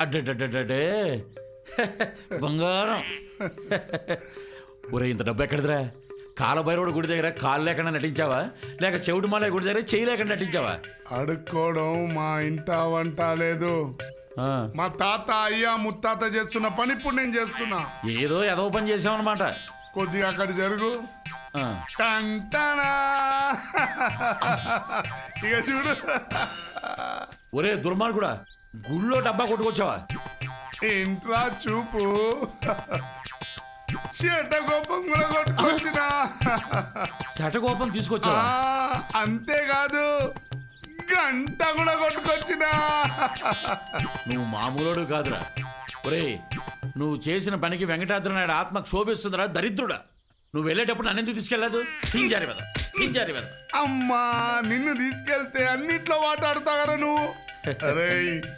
అడ్డడ్డడ్డే బంగారం. ఒరే ఇంత డబ్బు ఎక్కడిదిరా? కాలభైరవుడు గుడి దగ్గర కాలు లేకుండా నటించావా? లేక చెవిటి మాలయ గుడి దగ్గర చేయి లేకుండా నటించావా? అడుక్కోవడం మా ఇంట వంట లేదు. మా తాత అయ్యా ముత్తాత చేస్తున్న పని ఇప్పుడు నేను చేస్తున్నా. ఏదో ఏదో పని చేసామన్నమాట కొద్దిగా అక్కడ జరుగు. ఇక చూడు. ఒరే దుర్మార్గుడా గుళ్ళో డబ్బా కొట్టుకొచ్చావా? ఇంట్రా చూపు? కోపం కూడా కొట్టుకొచ్చిన. శటకోపం తీసుకొచ్చావా? అంతేకాదు గంట కూడా కొట్టుకొచ్చిన. నువ్వు మామూలుడు కాదురా. ఒరే నువ్వు చేసిన పనికి వెంకటాద్రి నాయుడు ఆత్మ క్షోభిస్తుందిరా దరిద్రుడా. నువ్వు వెళ్ళేటప్పుడు నన్ను ఎందుకు తీసుకెళ్ళదు? పింజారి వెద పింజారి వెద అమ్మా నిన్ను తీసుకెళ్తే అన్నిట్లో మాట్లాడతావరా నువ్వు? అరే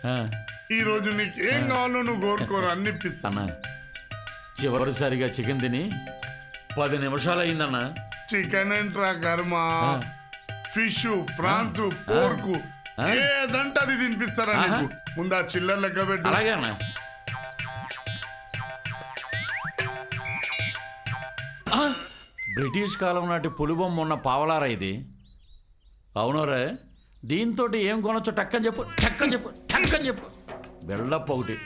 ఆ, ఈ రోజు నీకు ఏం కావాలో నువ్వు కోరుకోరు అన్ని ఇప్పిస్తా అన్న చివరిసారిగా చికెన్ తిని పది నిమిషాలు అయిందన్న చికెన్ ఎంట్రా కర్మ. ఫిష్ ఫ్రాన్స్ పోర్కు ఆ. ఏదంటే అది తినిపిస్తారా. నీకు? ముందు ఆ చిల్లర లెక్క పెట్టు. అలాగే అన్న. ఆ, బ్రిటిష్ కాలం నాటి పులిబొమ్మ ఉన్న పావలారా ఇది? అవునరే? దీంతో ఏం కొనొచ్చో టక్కని చెప్పు టక్కని చెప్పు టక్కని చెప్పు. వెళ్ళప్ప ఒకటి.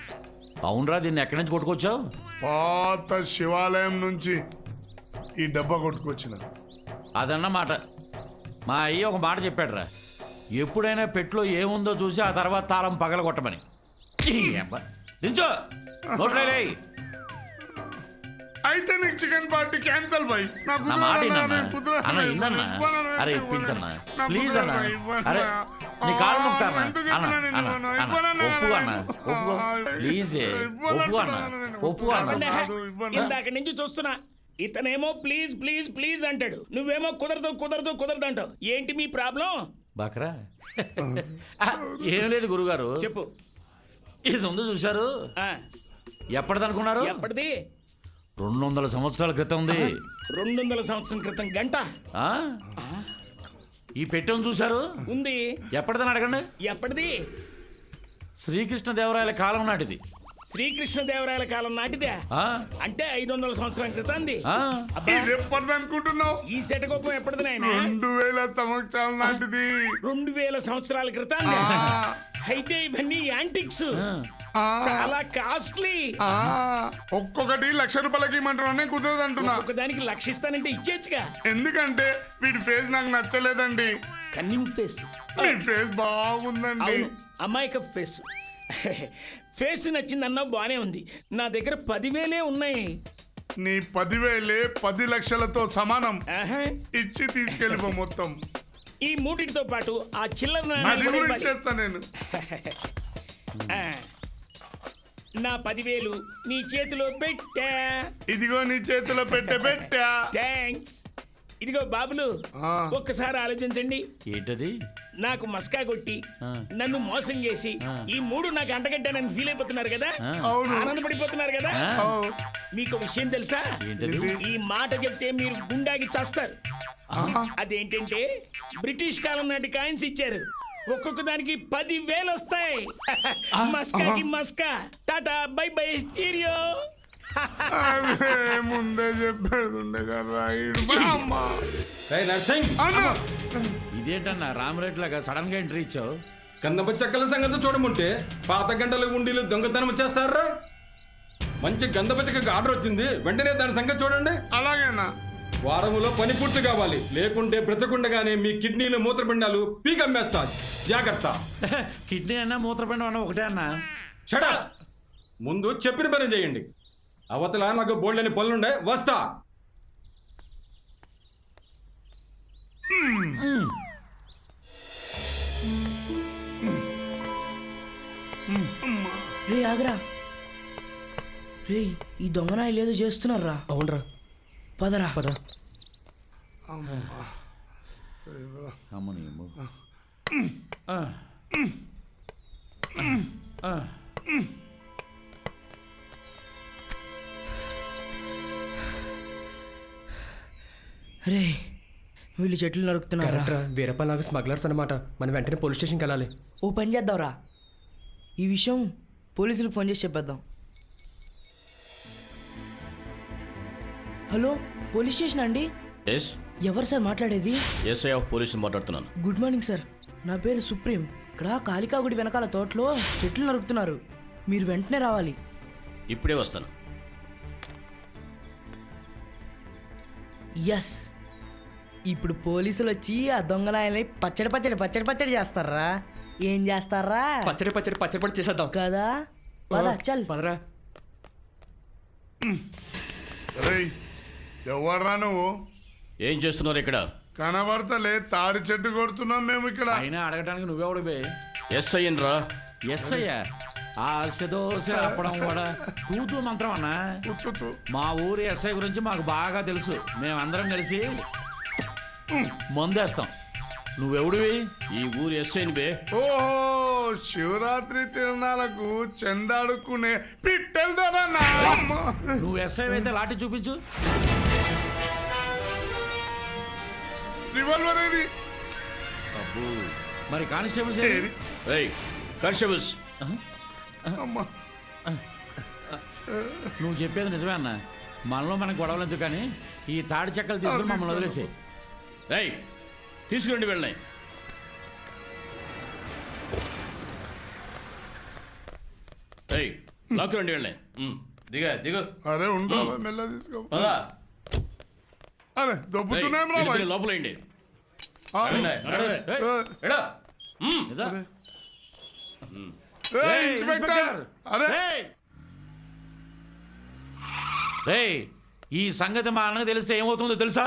అవునరా దీన్ని ఎక్కడి నుంచి కొట్టుకొచ్చావు? పాత శివాలయం నుంచి ఈ డబ్బా కొట్టుకొచ్చిన. అదన్నమాట మా అయ్య ఒక మాట చెప్పాడురా. ఎప్పుడైనా పెట్లో ఏముందో చూసి ఆ తర్వాత తాళం పగలగొట్టమని. దించో. నోట్లో వేయ్. అయితే నీకు చికెన్ పార్టీ క్యాన్సల్ బై. నాకు నా మాట వినన్నా అన్న అరే ఇప్పించన్నా ప్లీజ్ అన్న. అరే నీ కాలు నొక్కుతానా అన్న అన్న అన్న. ఒప్పు అన్న. ఒప్పు. ప్లీజ్ ఒప్పు అన్న. ఒప్పు ఇందాక నుంచి చూస్తున్నా. ఇతనేమో ప్లీజ్ ప్లీజ్ ప్లీజ్ అంటాడు. నువ్వేమో కుదరదు కుదరదు కుదరదు అంటావు. ఏంటి మీ ప్రాబ్లం? బాకరా? ఆ, ఏం లేదు గురుగారు. చెప్పు. ఇది ఉంది చూశారు? ఆ, ఎప్పటిదనుకున్నారు? ఎప్పటిది? రెండు వందల సంవత్సరాల క్రితం ఉంది. రెండు వందల సంవత్సరం క్రితం గంట. ఆ? ఈ పెట్టెను చూశారు? ఉంది. ఎప్పటిదని అడగండి. ఎప్పటిది? శ్రీకృష్ణదేవరాయల కాలం నాటిది. శ్రీకృష్ణదేవరాయల కాలం నాటిదే. ఆ? అంటే ఐదు వందల సంవత్సరం క్రితంది అనుకుంటున్నావు? ఈ శటకోపం ఎప్పటిది నాయన? రెండు వేల సంవత్సరాల నాటిది. రెండు వేల సంవత్సరాల క్రితం అయితే ఇవన్నీ యాంటిక్స్. చాలా కాస్ట్లీ. ఆ, ఒక్కొక్కటి లక్ష రూపాయలకి ఇమ్మంటున్నా కుదరదు అంటున్నా. ఒక దానికి లక్షిస్తానంటే ఇచ్చేచ్చుగా ఎందుకంటే వీడి ఫేస్ నాకు నచ్చలేదండి. Cunning face. మీ ఫేస్ బాగుందండి. అమాయక ఫేస్. ఫేస్ నచ్చిందన్నా బానే ఉంది. నా దగ్గర పదివేలే ఉన్నాయి. నీ పదివేలే పది లక్షలతో సమానం. ఆహా. ఇచ్చి తీసుకెళ్ళిపో మొత్తం. ఈ మూటిటితో పాటు ఆ చిల్లర అది నాణాలు కూడా కూడా ఇవ్వాలి. ఇచ్చేస్తా నేను. ఆ. నా పదివేలు నీ చేతిలో పెట్టా. ఇదిగో నీ చేతిలో పెట్టే పెట్టా. థ్యాంక్స్ ఇదిగో బాబులు. ఒక్కసారి ఆలోచించండి. ఏంటది? నాకు మస్కా కొట్టి. నన్ను మోసం చేసి. ఈ మూడు నాకు అంటగడ్డానని ఫీల్ అయిపోతున్నారు కదా? ఆనందపడిపోతున్నారు కదా? మీకు విషయం తెలుసా? ఈ మాట చెప్తే మీరు గుండాకి చేస్తారు. అదేంటంటే బ్రిటిష్ కాలం నాటి కాయిన్స్ ఇచ్చారు. ఒక్కొక్క దానికి పది వేలు వస్తాయి మస్కాకి మస్కా. టాటా బై బై స్టీరియో అరే, ముందే కదా. అమ్మా. నర్సింగ్ అన్న. ఇదేంటన్నా రామరేట్ లాగా సడన్గా ఎంట్రీ ఇచ్చావు? కందప చెక్కల సంగతి చూడముంటే పాత గంటల ఉండీలు దొంగతనం చేస్తారా? మంచి గంధప చెక్కకి ఆర్డర్ వచ్చింది వెంటనే దాని సంగతి చూడండి. అలాగేనా వారములో పని పూర్తి కావాలి లేకుంటే బ్రతకుండగానే మీ కిడ్నీలు మూత్రపిండాలు పీకమ్మేస్తా. జాగ్రత్త. కిడ్నీ అన్నా మూత్రపిండం అన్నా ఒకటే అన్నా. షడా ముందు చెప్పిన పని చేయండి. అవతల నాకు బోల్డని పనులుండే వస్తా. రే ఆగరా. రే ఈ దొంగనాయలు ఏదో చేస్తున్నారా? అవునరా. పదరా. పద. అమ్మని రే వీళ్ళు చెట్లు నరుకుతున్నారా వీరప్పలాగా స్మగ్లర్స్ అనమాట మనం వెంటనే పోలీస్ స్టేషన్కి వెళ్ళాలి. ఓ పని చేద్దాంరా. ఈ విషయం పోలీసులకు ఫోన్ చేసి చెప్పేద్దాం. హలో పోలీస్ స్టేషన్ అండి? ఎస్ ఎవరు సార్ మాట్లాడేది? ఎస్ఐ ఆఫ్ మాట్లాడుతున్నాను. Good morning sir. నా పేరు సుప్రీం. ఇక్కడ కాళికా గుడి వెనకాల తోటలో చెట్లు నరుకుతున్నారు. మీరు వెంటనే రావాలి. ఇప్పుడే వస్తాను. ఎస్ ఇప్పుడు పోలీసులు వచ్చి ఆ దొంగనాయల్ని పచ్చడి పచ్చడి పచ్చడి పచ్చడి చేస్తారా? ఏం చేస్తారా? పచ్చడి పచ్చడి పచ్చడి పచ్చడి చేసేద్దాం. కదా? పద చల్. పదరా. రేయ్ ఎవడ్రా నువ్వు? ఏం చేస్తున్నారు ఇక్కడ? కనబడతలే తాడి చెట్టు కొడుతున్నాం మేము ఇక్కడ. అయినా అడగటానికి నువ్వెవడు బే? ఎస్ఐ రా. ఎస్ అయ్యా ఆ దోశ అప్పడం కూడా తూతూ మంత్రం అన్నా. మా ఊరి ఎస్ఐ గురించి మాకు బాగా తెలుసు. మేమందరం కలిసి మందేస్తాం. నువ్వెవడివి? ఈ ఊరు ఎస్ఐని బే. ఓహో శివరాత్రి తిరణాలకు చెందాడుకునే పిట్టెళ్తారా నువ్వు ఎస్ఐ అయితే లాఠీ చూపించు. రివాల్వర్ ఏది? అబ్బో. మరి కానిస్టేబుల్స్ ఏది? కానిస్టేబుల్స్. అమ్మా. నువ్వు చెప్పేది నిజమే అన్న. మనలో మనకు గొడవలు ఎందుకు కానీ ఈ తాడి చెక్కలు తీసుకుని మమ్మల్ని వదిలేసి రేయ్ తీసుకురండి వెళ్ళాయి రేయ్ లాక్కురండి వెళ్ళాయి దిగా దిగు. అరే ఉండరా మెల్ల తీసుకో. పదా. అరే దొబ్బుతున్నాం రా ఏయ్, ఇన్స్పెక్టర్! అరే. ఈ సంగతి మా అన్నకు తెలిస్తే ఏమవుతుందో తెలుసా?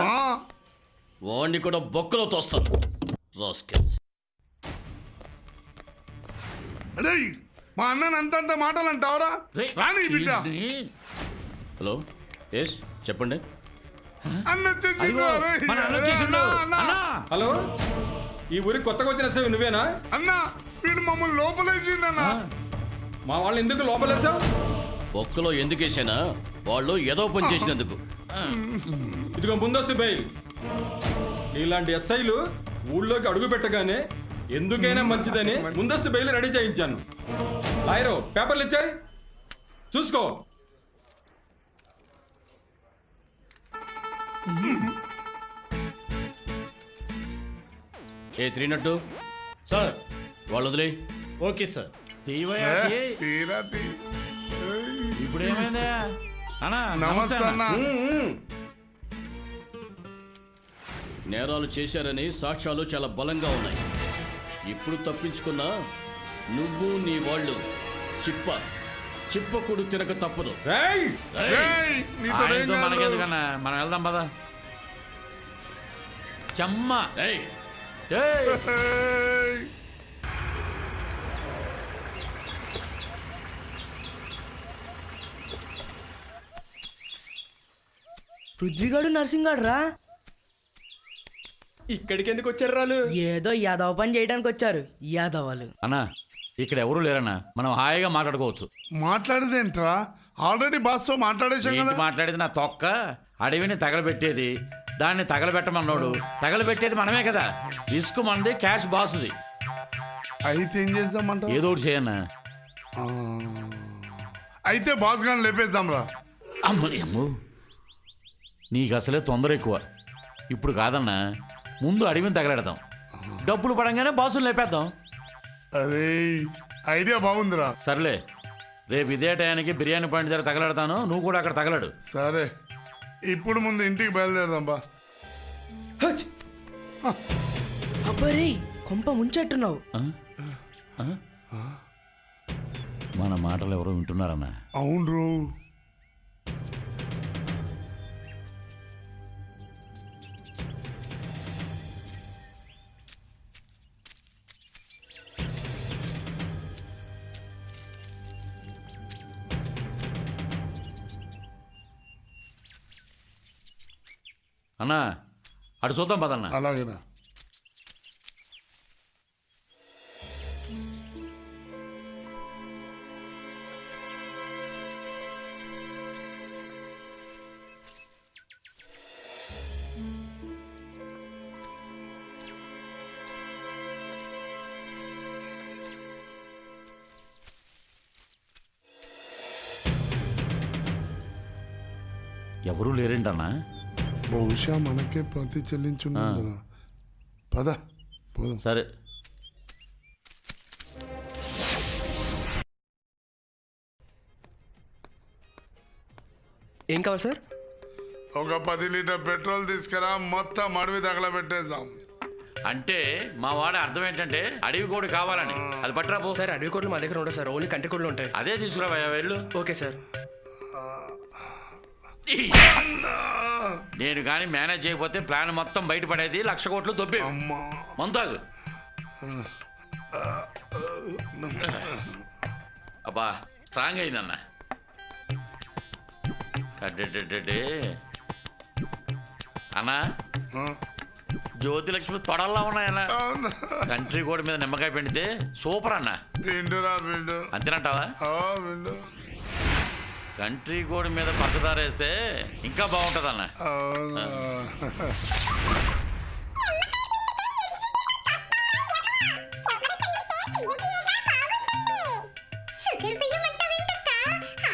వాడిని కూడా బొక్కలో తోస్తాను. రాస్కెల్స్. మా అన్నని అంతంత మాటలు అంటావరా రాని బిడ్డ. హలో ఎస్ చెప్పండి. అన్న అన్న. అన్న, అన్న. అన్నా! హలో ఈ ఊరికి కొత్తగా వచ్చిన ఎస్ఐ నువ్వేనా? అన్న వీడు మమ్మల్ని లోపలేసిండన్న మా వాళ్ళని ఎందుకు లోపలేసావు? బొక్కలో ఎందుకు వేసానా వాళ్ళు ఏదో పని చేసినందుకు. ఇదిగో ముందస్తు బెయిల్. ఇలాంటి ఎస్ఐలు ఊళ్ళోకి అడుగు పెట్టగానే ఎందుకైనా మంచిదని ముందస్తు బెయిల్ రెడీ చేయించాను. లాయరు పేపర్లు ఇచ్చాయి? చూసుకో. ఏ త్రీ నట్టు? సార్. వాళ్ళు వదిలే ఓకే సార్. ఇప్పుడు ఏమైందా అన్నా నమస్తే అన్న. నేరాలు చేశారని సాక్ష్యాలు చాలా బలంగా ఉన్నాయి. ఇప్పుడు తప్పించుకున్నా నువ్వు నీ వాళ్ళు చిప్ప చిప్పకుడు తినక తప్పదు. ఆయనతో. మనకెందుకన్నా? మనం వెళ్దాం పద. చెమ్మ. ఏయ్. పృథ్వీగాడు నర్సింగాడు రా ఇక్కడికి ఎందుకు వచ్చారు రాళ్ళు? ఏదో యాదవ పని చేయడానికి వచ్చారు యాదవాలు. అన్నా ఇక్కడ ఎవరు లేరన్నా మనం హాయిగా మాట్లాడుకోవచ్చు. మాట్లాడేదేంట్రా? ఆల్రెడీ బాస్తో మాట్లాడేశాం ఏంటి కదా. మాట్లాడేది నా తొక్క? అడవిని తగలబెట్టేది దాన్ని తగలబెట్టమన్నాడు. తగలబెట్టేది మనమే కదా. రిస్క్ మనది క్యాష్ బాసుది. అయితే ఏం చేద్దామంట ఏదో ఒకటి చేయన్నా. అయితే బాస్ గాని లేపేద్దాం రా అమ్మని అమ్ము. నీకు అసలే తొందర ఎక్కువ. ఇప్పుడు కాదన్నా ముందు అడవిని తగలెడదాం డబ్బులు పడంగానే బాసులు లేపేద్దాం. అరే ఐడియా బాగుందిరా. సర్లే రేపు ఇదే టయానికి బిర్యానీ పాయింట్ దగ్గర తగలెడతాను. నువ్వు కూడా అక్కడ తగలడు. సరే ఇప్పుడు ముందు ఇంటికి బయలుదేరదాం బా. అబ్బరే కొంప ముంచెట్టున్నావు? మన మాటలు ఎవరో వింటున్నారన్నా? అవును అటు చూద్దాం పదన్న అలాగేనా ఎవరూ లేరేంటన్నా బహుశా మనకే ప్రతి చెల్లించున్నదిరా పద పోదాం. సరే. ఏం కావాలి సార్? ఒక పది లీటర్ పెట్రోల్ తీసుకురా మొత్తం అడవి తగలబెట్టేద్దాం అంటే మా వాడి అర్థం ఏంటంటే అడవి కోడి కావాలని. అది పట్టరా పో. సార్ అడవి కోళ్ళు మా దగ్గర ఉండవు సార్ ఓన్లీ కంటి కోళ్ళు ఉంటాయి. అదే తీసుకురావయ్యా వెళ్ళు. Okay sir. నేను కానీ మేనేజ్ చేయకపోతే ప్లాన్ మొత్తం బయటపడేది లక్ష కోట్లు దొబ్బే. అమ్మా. మంతాగు అబ్బా స్ట్రాంగ్ అయిందన్న. అడ్డెడ్డెడ్డే అన్నా జ్యోతిలక్ష్మి తొడల్లా ఉన్నాయన్న. అవునా? కంట్రీ కోడి మీద నిమ్మకాయ పిండితే సూపర్ అన్న. పిండురా పిండు. అంతేనంటావా? ఆ, పిండు. కంట్రీ కోడి మీద పంచదార వేస్తే ఇంకా బాగుంటుంది అన్న.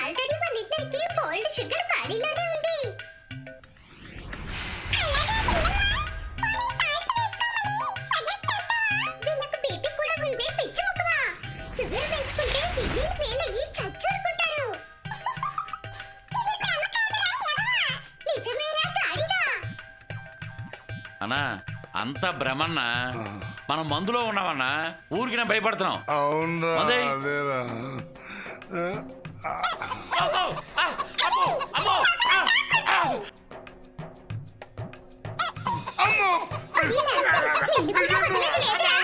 ఆల్రెడీ వాళ్ళిద్దరికి షుగర్ అంత భ్రమన్న. మనం మందులో ఉన్నామన్నా. ఊరికి నేను భయపడుతున్నాం. అవునరా అదే. అదేరా. ఆ, అమ్మో నిన్ను కూడా వదిలేది లేదురా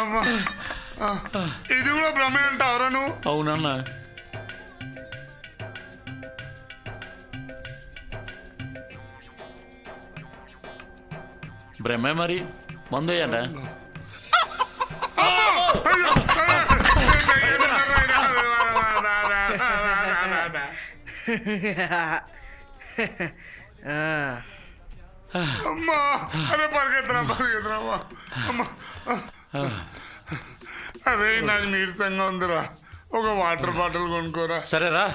అమ్మా. ఆ, ఇది కూడా భ్రమే అంటావరా నువ్వు? అవునన్నా. భ్రమే మరి మందు వేయండి. అమ్మా అరే పరిగెత్తరా పరిగెత్తరా అమ్మా. అరే నాకు నీరసంగా ఉందిరా. ఒక వాటర్ బాటిల్ కొనుక్కోరా. సరేరా.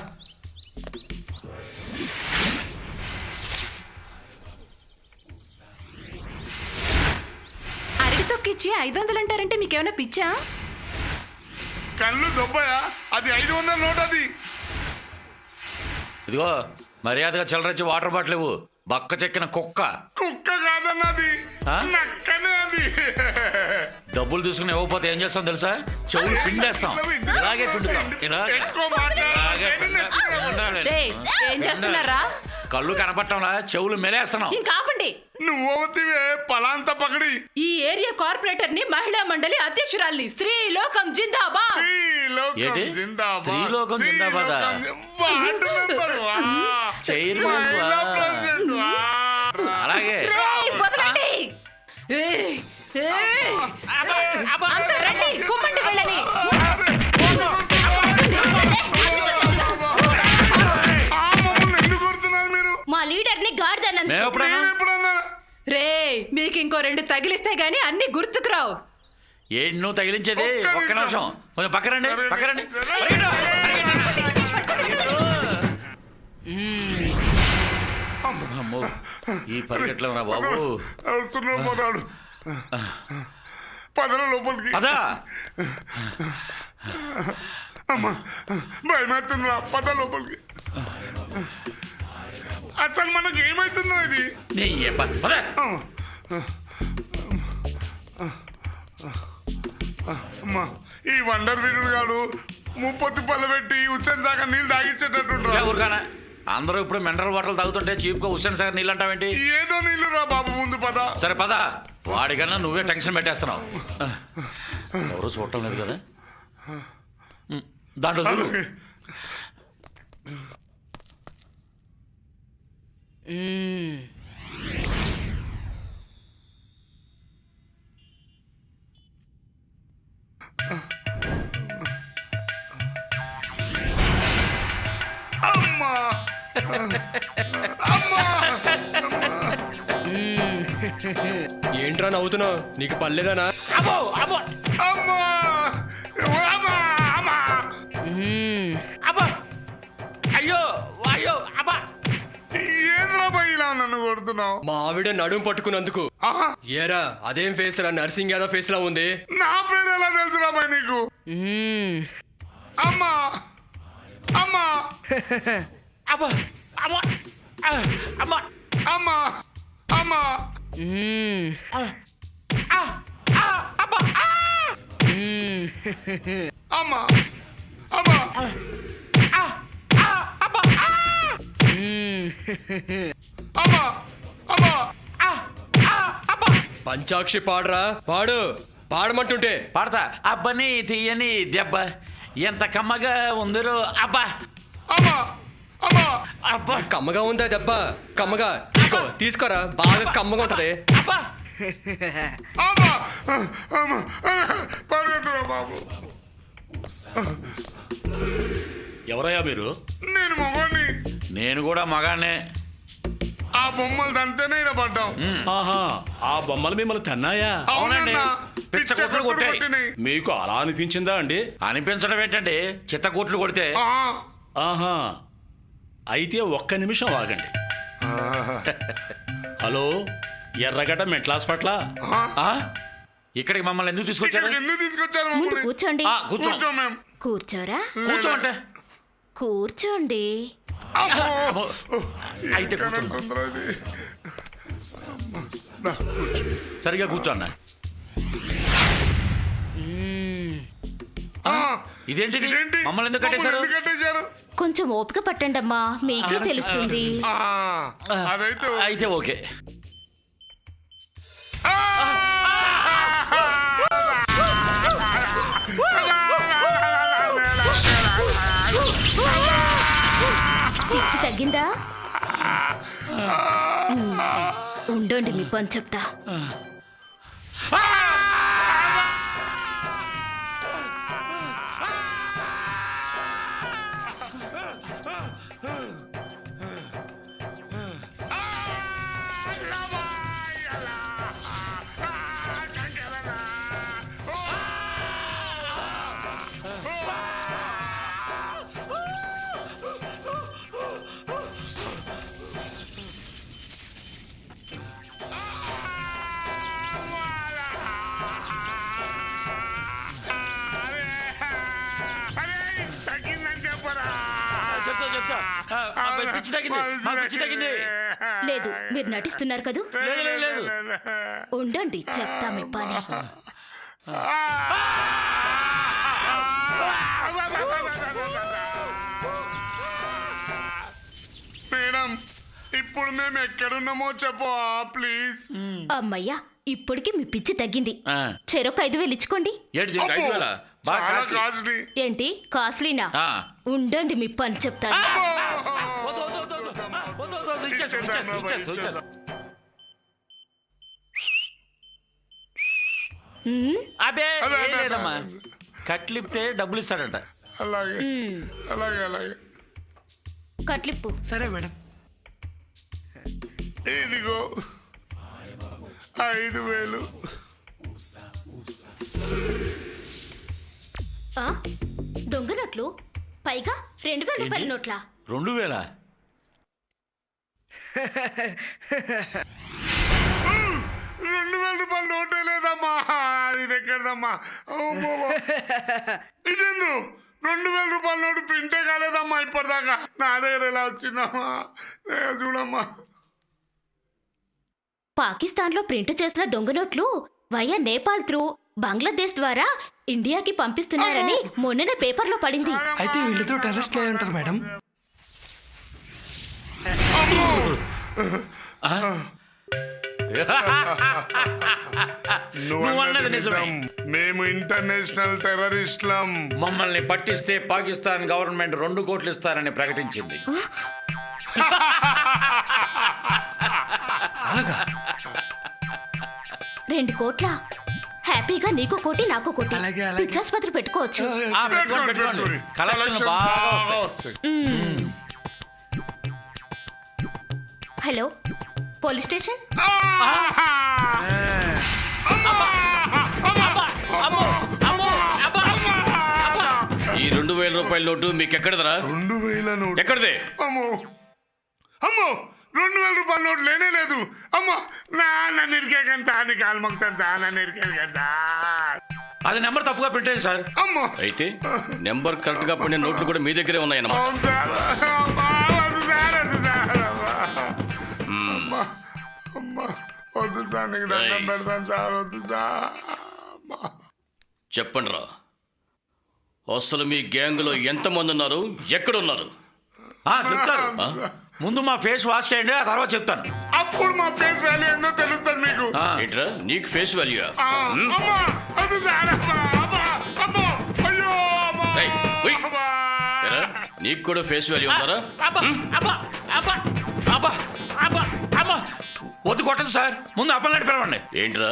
అరటి తొక్కిచ్చి ఐదు వందలు అంటారంటే మీకేమైనా పిచ్చా? కళ్ళు దొబ్బయా? అది ఐదు వందల నోట్ అది ఇదిగో మర్యాదగా చిల్లరచ్చి వాటర్ బాటిల్ ఇవ్వు. బక్క చెక్కిన కుక్క. కుక్క కాదన్నది? నక్కనే అది. డబ్బులు తీసుకుని ఇవ్వకపోతే ఏం చేస్తాం తెలుసా? చెవులు పిండేస్తాం. ఇలాగే పిండుతాం. ఇలాగే. ఇలాగే పిండ- ఏం చేస్తున్నారా? కళ్ళు కనపట్టంలా చెవులు మెలేస్తున్నాం. ఇంకా ఆపండి. నువ్వు అవతివే పలాంత పకడి. ఈ ఏరియా కార్పొరేటర్ని మహిళా మండలి అధ్యక్షురాల్ని స్త్రీ లోకం జిందాబాద్. ఏంటి? జిందాబాదా? Ward member. వా. చైర్మన్ తగిలిస్తే గానీ అన్ని గుర్తుకురావు ఏంటి నువ్వు తగిలించేది ఒక్క నిమిషం. కొంచెం పక్కరండి పక్కరండి. అమ్మో ఈ పరిగెట్లో రా బాబు. పోతాడు పదల లోపలికి. అదా అమ్మా భయమవుతుందిరా పద లోపలికి. అసలు మనకి ఏమవుతుందో ఇది? నీ ఏ పద. అమ్మా ఈ వండర్ వీరుడు గాడు ముప్పొత్తి పళ్ళ పెట్టి హుస్సేన్ దాకా నీళ్ళు తాగించేటట్టు ఊరుకానా? అందరూ ఇప్పుడు మినరల్ వాటర్ తాగుతుంటే చీప్గా హుస్సేన్ సాగర్ నీళ్ళు అంటావేంటి ఏదో నీళ్ళు రా బాబు ముందు పద. సరే పద. వాడికన్నా నువ్వే టెన్షన్ పెట్టేస్తున్నావు. ఎవరు చూడటం లేదు కదా? దాంట్లో చూడు. ఏంట్రా నవ్వుతున్నావు? నీకు పర్లేదానా నన్ను కొడుతున్నావు? మా ఆవిడ నడుము పట్టుకున్నందుకు. ఏరా అదేం ఫేస్ రా? నర్సింగ్ యాదవ్ ఫేస్ లా ఉంది. నా పేరు ఎలా తెలుసురా బాయ్ నీకు అమ్మా! అమ్మా! అబ్బా అమ్మా ఆ, అమ్మా! అమ్మా! అమ్మా! అమ్మా! అమ్మా అమ్మా అమ్మా పంచాక్షి పాడరా పాడు. పాడమంటుంటే. పడతా. అబ్బని తీయని దెబ్బ. ఎంత కమ్మగా ఉందరో. అబ్బా. అమ్మా అమ్మా. అబ్బా. కమ్మగా ఉందా దెబ్బ? కమ్మగా. ఇదిగో తీసుకోరా. బాగా కమ్మగా ఉంటది. అబ్బా. అమ్మా. అమ్మా. పరిగెత్తురా బాబు. ఎవరయ్యా మీరు? నేను మొగోని నేను కూడా మగానే ఆ బొమ్మలు దంతేనే ఈడ పడ్డాం ఆహా ఆ బొమ్మలు మిమ్మల్ని తన్నాయా? అవునండి. పిచ్చ కొట్టాయి. మీకు అలా అనిపించిందా అండి? అనిపించడం ఏంటండి? చిత్తగొట్లు కొడితే. ఆ. ఆహా అయితే ఒక్క నిమిషం ఆగండి. హలో ఎర్రగడ్డ మెంటల్ హాస్పిటల్ ఆ? ఇక్కడికి మమ్మల్ని ఎందుకు తీసుకొచ్చారు? ఎందుకు తీసుకొచ్చారు ముందు? కూర్చోండి. కూర్చోరా? కూర్చోండి. అమ్మో. అయితే? సరిగా కూర్చో అన్న ఆ, ఇదేంటిది ఇదేంటి? మమ్మల్ని ఎందుకు కట్టేశారు ఎందుకు కట్టేశారు కొంచెం ఓపిక పట్టండి అమ్మా మీకే తెలుస్తుంది ఆ, అదైతే ఓ- అయితే ఓకే ఆ! తగ్గిందా? ఉండండి మీ పని చెప్తా. పిచ్చి తగ్గింది. మా పిచ్చి తగ్గింది. లేదు మీరు నటిస్తున్నారు కదూ? లేదు లేదు లేదు ఉండండి చెప్తా మీ పని. మేడం ఇప్పుడు మేము ఎక్కడున్నామో చెప్పు ప్లీజ్. అమ్మయ్యా ఇప్పటికి మీ పిచ్చి తగ్గింది. ఆ. చెరొక ఐదు వేలు ఇచ్చుకోండి. ఏంటి దీనికి ఐదు వేల? బాగా చాలా కాస్ట్లీ. కాస్ట్లీ ఏంటి కాస్ట్లీనా ఆ. ఉండండి మీ పని చెప్తాను. వద్దు. ఇచ్చేసు, ఇచ్చేసు, ఇచ్చేసు, ఇచ్చేసు. ఉమ్, అబే ఏం లేదమ్మా. కట్లిప్తే డబ్బులు ఇస్తాడట అలాగే ఉమ్. అలాగే అలాగే కట్లిప్పు సరే మేడం ఇదిగో ఐదు వేలు ఆ? దొంగ నోట్లు పైగా రెండు వేల రూపాయల? నోట్లా రెండు వేల రెండు వేల రూపాయలు నోటే లేదమ్మా. ఇది ఎక్కడదమ్మా. ఇదేందు రెండు వేల రూపాయల నోటు ప్రింటే కాలేదమ్మా ఇప్పటిదాకా. నా దగ్గర ఎలా వచ్చిందమ్మా? చూడమ్మా. పాకిస్తాన్లో ప్రింట్ చేసిన దొంగ నోట్లు వయా నేపాల్ త్రూ బంగ్లాదేశ్ ద్వారా ఇండియాకి పంపిస్తున్నారని మొన్ననే పేపర్లో పడింది. అయితే వీళ్ళతో టెర్రస్ట్ అయి ఉంటారు మేడం. నువ్వు అన్నది నిజమే. మేము ఇంటర్నేషనల్ టెర్రరిస్ట్లం. మమ్మల్ని పట్టిస్తే పాకిస్తాన్ గవర్నమెంట్ రెండు కోట్లు ఇస్తారని ప్రకటించింది. రెండు కోట్ల? హ్యాపీగా నీకు కోటి నాకు కోటి. పిచ్చాసుపత్రి పెట్టుకోవచ్చు. బాగా వస్తాయి. Hello police station? ఈ రెండు వేల రూపాయల నోటు మీకు ఎక్కడదరా రెండు వేల నోటు. ఎక్కడిదే? అమ్మో. అమ్మో. రెండు వేల రూపాయల నోటు లేనే లేదు. అమ్మా. నా నన్ను ఇరికేకండి సార్. నీ కాలు మొక్తాను నన్ను ఇరికేకండి సార్. అది నెంబర్ తప్పుగా పెట్టేది సార్. అమ్మో. అయితే నెంబర్ కరెక్ట్గా పడిన నోట్లు కూడా మీ దగ్గరే ఉన్నాయన్నమాట. అవును సార్. అమ్మా వద్దు సార్ వద్దు అమ్మా వద్దు సార్ నీకు దండం ఏయ్. పెడతాను సార్ వద్దు సార్. అమ్మా. చెప్పండి రా. అసలు మీ గ్యాంగ్లో ఎంతమంది ఉన్నారు? ఎక్కడున్నారు? ఆ, చెప్తారు. ముందు మా ఫేస్ వాష్ చేయండి ఆ తర్వాత చెప్తాను. అప్పుడు మా ఫేస్ వాల్యూ ఏందో తెలుస్తుంది మీకు. ఆ, ఏంట్రా? నీకు ఫేస్ వాల్యూ ఆ, అమ్మా వద్దు సార్ అమ్మా అమ్మా అమ్మో. అయ్యో అమ్మా ఏయ్, ఉయ్. అమ్మా. నీకు కూడా ఫేస్ వాల్యూ ఉందారా అబ్బా, అబ్బా, అబ్బా, అబ్బా, అబ్బా, అబ్బా. వద్దు కొట్టదు సార్. ముందు అప్పలనాటి పిలవండి. ఏంట్రా?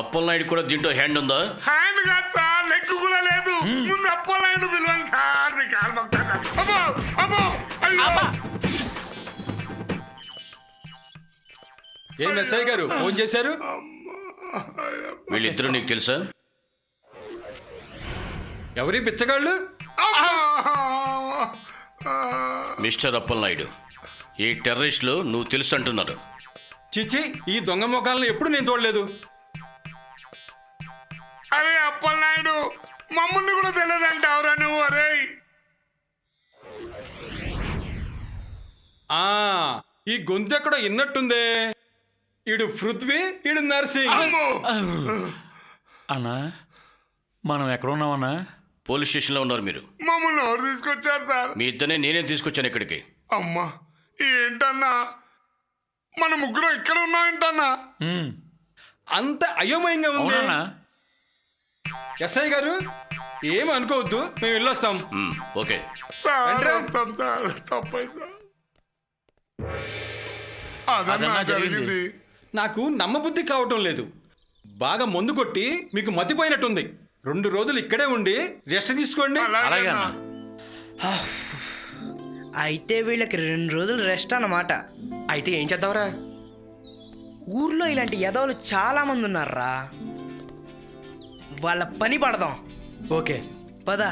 అప్పలనాయుడు కూడా దీంట్లో హ్యాండ్ ఉందా? హ్యాండ్ కాదు సార్ లెగ్ కూడా లేదు. ముందు అప్పోలైన పిలవండి సార్. మీ కాలు మొక్తాను సార్. అమ్మో అమ్మో అయ్యో. ఏం ఎస్ఐ గారు ఫోన్ చేశారు? వీళ్ళిద్దరూ నీకు తెలుసా? ఎవరి బిచ్చగాళ్ళు మిస్టర్ అప్పలనాయుడు ఈ టెర్రరిస్టులు నువ్వు తెలుసు అంటున్నారు చిచ్చి ఈ దొంగ ముఖాలను ఎప్పుడు నేను చూడలేదు. అరే అప్పలనాయుడు మమ్మల్ని కూడా తెలియదంటావురా నువ్వు అరే ఆ ఈ గొంతు ఎక్కడో ఇన్నట్టుందే. ఈడు పృథ్వీ ఈడు నర్సింగ్. అన్నా మనం ఎక్కడ ఉన్నామన్నా? పోలీస్ స్టేషన్లో ఉన్నారు మీరు. మమ్మల్ని ఎవరు తీసుకొచ్చారు సార్? మీ ఇద్దరినే నేనే తీసుకొచ్చాను ఇక్కడికి? అమ్మా ఏంటన్నా? మన ముగ్గురం ఇక్కడ ఉన్నాం ఏంటన్నా ఉమ్, అంత అయోమయంగా ఉంది. ఎస్ఐ గారు ఏం అనుకోవద్దు మేము వెళ్ళొస్తాం. ఓకే. జరిగింది. నాకు నమ్మబుద్ధి కావటం లేదు. బాగా మందు కొట్టి మీకు మతిపోయినట్టుంది. రెండు రోజులు ఇక్కడే ఉండి రెస్ట్ తీసుకోండి. అలాగే అలాగే అన్నా. అయితే వీళ్ళకి రెండు రోజులు రెస్ట్ అన్నమాట. అయితే ఏం చేద్దాంరా? ఊర్లో ఇలాంటి యదవులు చాలా మంది ఉన్నారా వాళ్ళ పని పడదాం. ఓకే. పద.